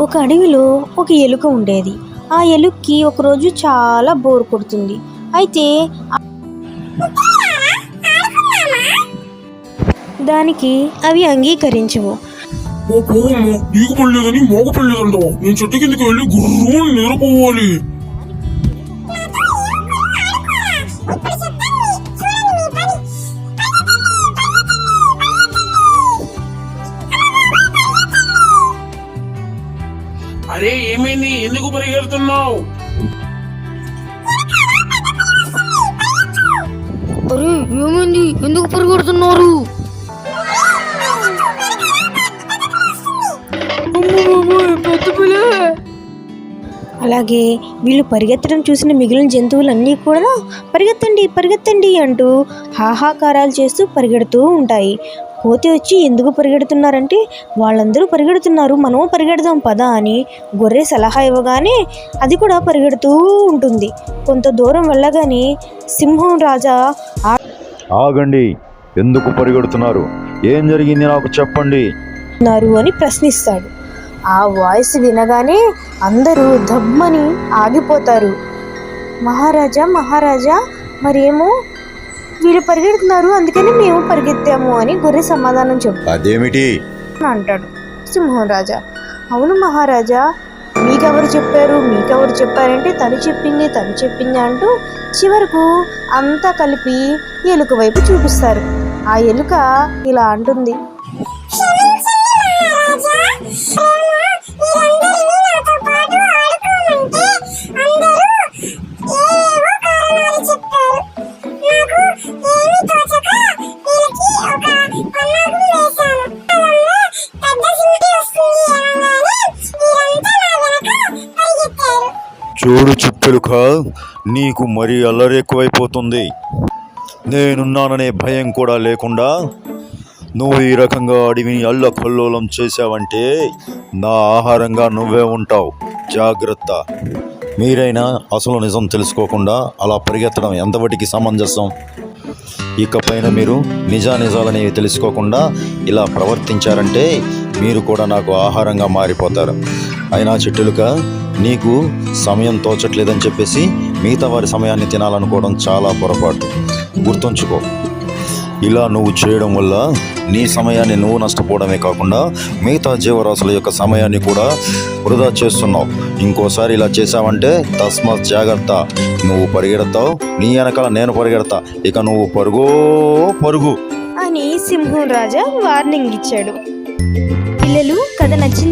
ఒక అడవిలో ఒక ఎలుక ఉండేది. ఆ ఎలుక్కి ఒకరోజు చాలా బోర్ కొడుతుంది. అయితే దానికి అవి అంగీకరించవు. ఓ కోవమ్మ పడలేదని మోగ పడలేదంటావు నేను చెట్టు కిందకి వెళ్ళి గుర్రు నిద్రపోవాలి అరే ఏమైంది? ఎందుకు పరిగెడుతున్నావు? అరే ఏమైంది? ఎందుకు పరిగెడుతున్నారు? అలాగే వీళ్ళు పరిగెత్తడం చూసిన మిగిలిన జంతువులన్నీ కూడా పరిగెత్తండి పరిగెత్తండి అంటూ హాహాకారాలు చేస్తూ పరిగెడుతూ ఉంటాయి. కోతి వచ్చి ఎందుకు పరిగెడుతున్నారంటే వాళ్ళందరూ పరిగెడుతున్నారు మనము పరిగెడదాం పదా అని గొర్రె సలహా ఇవ్వగానే అది కూడా పరిగెడుతూ ఉంటుంది. కొంత దూరం వెళ్ళగానే సింహం రాజా ఆగండి ఎందుకు పరిగెడుతున్నారు? ఏం జరిగింది నాకు చెప్పండి. అని ప్రశ్నిస్తాడు. ఆ వాయిస్ వినగానే అందరూ దమ్మని ఆగిపోతారు. మహారాజా మహారాజా మరేమో వీళ్ళు పరిగెడుతున్నారు అందుకని మేము పరిగెత్తాము అని గొర్రె సమాధానం చెప్తాను అదేమిటి? అంటాడు సింహం రాజా. అవును మహారాజా మీకెవరు చెప్పారు? మీకెవరు చెప్పారంటే తను చెప్పింది తను చెప్పింది అంటూ చివరకు అంతా కలిపి ఎలుక వైపు చూపిస్తారు. ఆ ఎలుక ఇలా అంటుంది. చూడు చుట్టెలుక నీకు మరీ అల్లరి ఎక్కువైపోతుంది. నేనున్నాననే భయం కూడా లేకుండా నువ్వు ఈ రకంగా అడవిని అల్లకల్లోలం చేశావంటే నా ఆహారంగా నువ్వే ఉంటావు. జాగ్రత్త. మీరైనా అసలు నిజం తెలుసుకోకుండా అలా పరిగెత్తడం ఎంతవటికి సమంజసం? ఇకపైన మీరు నిజానిజాలనేవి తెలుసుకోకుండా ఇలా ప్రవర్తించారంటే మీరు కూడా నాకు ఆహారంగా మారిపోతారు. అయినా చెట్టులుగా నీకు సమయం తోచట్లేదని చెప్పేసి మిగతా వారి సమయాన్ని తినాలనుకోవడం చాలా పొరపాటు. గుర్తుంచుకో. ఇలా నువ్వు చేయడం వల్ల నీ సమయాన్ని నువ్వు నష్టపోవడమే కాకుండా మిగతా జీవరాశుల యొక్క సమయాన్ని కూడా వృధా చేస్తున్నావు. ఇంకోసారి ఇలా చేసావంటే తస్మాత్ జాగ్రత్త. నువ్వు పరిగెడతావు నీ వెనకాల నేను పరిగెడతా. ఇక నువ్వు పరుగో పరుగు. అని సింహం రాజా వార్నింగ్ ఇచ్చాడు. పిల్లలు కథ నచ్చింది